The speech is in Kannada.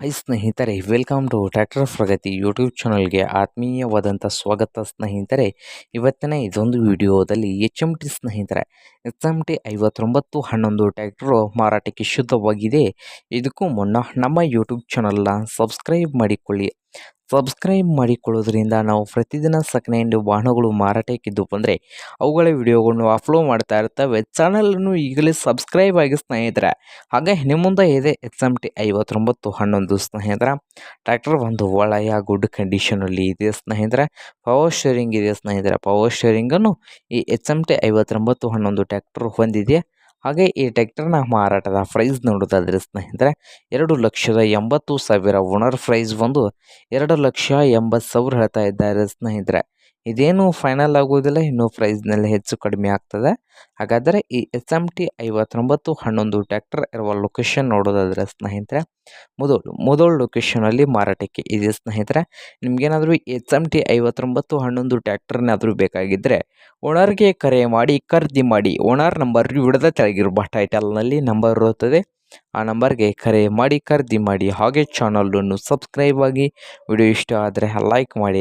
ಹೈ ಸ್ನೇಹಿತರೆ welcome to tractor Pragati YouTube ಚಾನಲ್ಗೆ ಆತ್ಮೀಯವಾದಂಥ ಸ್ವಾಗತ ಸ್ನೇಹಿತರೆ. ಇವತ್ತಿನ ಇದೊಂದು ವಿಡಿಯೋದಲ್ಲಿ ಎಚ್ ಎಂ ಟಿ ಸ್ನೇಹಿತರೆ ಎಚ್ ಎಂ ಟಿ ಐವತ್ತೊಂಬತ್ತು ಹನ್ನೊಂದು ಟ್ರ್ಯಾಕ್ಟರು ಮಾರಾಟಕ್ಕೆ ಶುದ್ಧವಾಗಿದೆ. ಇದಕ್ಕೂ ಮುನ್ನ ನಮ್ಮ ಯೂಟ್ಯೂಬ್ ಚಾನಲ್ನ ಸಬ್ಸ್ಕ್ರೈಬ್ ಮಾಡಿಕೊಳ್ಳಿ. ಸಬ್ಸ್ಕ್ರೈಬ್ ಮಾಡಿಕೊಳ್ಳೋದ್ರಿಂದ ನಾವು ಪ್ರತಿದಿನ ಸೆಕೆಂಡ್ ಹ್ಯಾಂಡ್ ವಾಹನಗಳು ಮಾರಾಟಕ್ಕಿದ್ದು ಬಂದರೆ ಅವುಗಳ ವಿಡಿಯೋಗಳನ್ನು ಅಪ್ಲೋಡ್ ಮಾಡ್ತಾ ಇರ್ತವೆ. ಚಾನಲನ್ನು ಈಗಲೇ ಸಬ್ಸ್ಕ್ರೈಬ್ ಆಗಿ ಸ್ನೇಹಿತರೆ. ಹಾಗೆ ನಿಮ್ಮ ಮುಂದೆ ಇದೆ ಎಚ್ ಎಂ ಟಿ ಐವತ್ತೊಂಬತ್ತು ಹನ್ನೊಂದು ಸ್ನೇಹಿತರ. ಟ್ರ್ಯಾಕ್ಟರ್ ಒಂದು ಒಳ್ಳೆಯ ಗುಡ್ ಕಂಡೀಷನಲ್ಲಿ ಇದೆ ಸ್ನೇಹಿತರೆ. ಪವರ್ ಶೇರಿಂಗ್ ಇದೆ ಸ್ನೇಹಿತರೆ. ಪವರ್ ಶೇರಿಂಗನ್ನು ಈ ಎಚ್ ಎಂ ಟಿ ಐವತ್ತೊಂಬತ್ತು ಹನ್ನೊಂದು ಟ್ರ್ಯಾಕ್ಟರ್ ಹೊಂದಿದೆ. ಹಾಗೆ ಈ ಟ್ಯಾಕ್ಟರ್ನ ಮಾರಾಟದ ಪ್ರೈಸ್ ನೋಡೋದಾದರೆ ಸ್ನೇಹಿತರೆ, ಎರಡು ಲಕ್ಷದ ಎಂಬತ್ತು ಸಾವಿರ ಓನರ್ ಪ್ರೈಸ್ ಬಂದು ಎರಡು ಲಕ್ಷ ಎಂಬತ್ತು ಸಾವಿರ ಹೇಳ್ತಾ ಇದ್ದಾರೆ ಸ್ನೇಹಿತರೆ. ಇದೇನು ಫೈನಲ್ ಆಗುವುದಿಲ್ಲ ಇನ್ನೂ ಪ್ರೈಸ್ನಲ್ಲಿ ಹೆಚ್ಚು ಕಡಿಮೆ ಆಗ್ತದೆ. ಹಾಗಾದರೆ ಈ ಎಸ್ ಎಂ ಟಿ ಐವತ್ತೊಂಬತ್ತು ಹನ್ನೊಂದು ಟ್ಯಾಕ್ಟರ್ ಇರುವ ಲೊಕೇಶನ್ ನೋಡೋದಾದರೆ ಸ್ನೇಹಿತರೆ ಮುದೋಳು ಮುದೋಳು ಲೊಕೇಶನಲ್ಲಿ ಮಾರಾಟಕ್ಕೆ ಇದೆ ಸ್ನೇಹಿತರೆ. ನಿಮಗೇನಾದರೂ ಎಸ್ ಎಂ ಟಿ ಐವತ್ತೊಂಬತ್ತು ಹನ್ನೊಂದು ಟ್ಯಾಕ್ಟರ್ನಾದರೂ ಬೇಕಾಗಿದ್ದರೆ ಓನರ್ಗೆ ಕರೆ ಮಾಡಿ, ಖರೀದಿ ಮಾಡಿ, ಓನರ್ ನಂಬರ್ ವಿಡದ ತೆಳಗಿರುವ ಟೈಟಲ್ನಲ್ಲಿ ನಂಬರ್ ಇರುತ್ತದೆ. ಆ ನಂಬರ್ಗೆ ಕರೆ ಮಾಡಿ, ಖರೀದಿ ಮಾಡಿ, ಹಾಗೆ ಚಾನಲನ್ನು ಸಬ್ಸ್ಕ್ರೈಬ್ ಆಗಿ ವಿಡಿಯೋ ಇಷ್ಟ ಆದರೆ ಲೈಕ್ ಮಾಡಿ.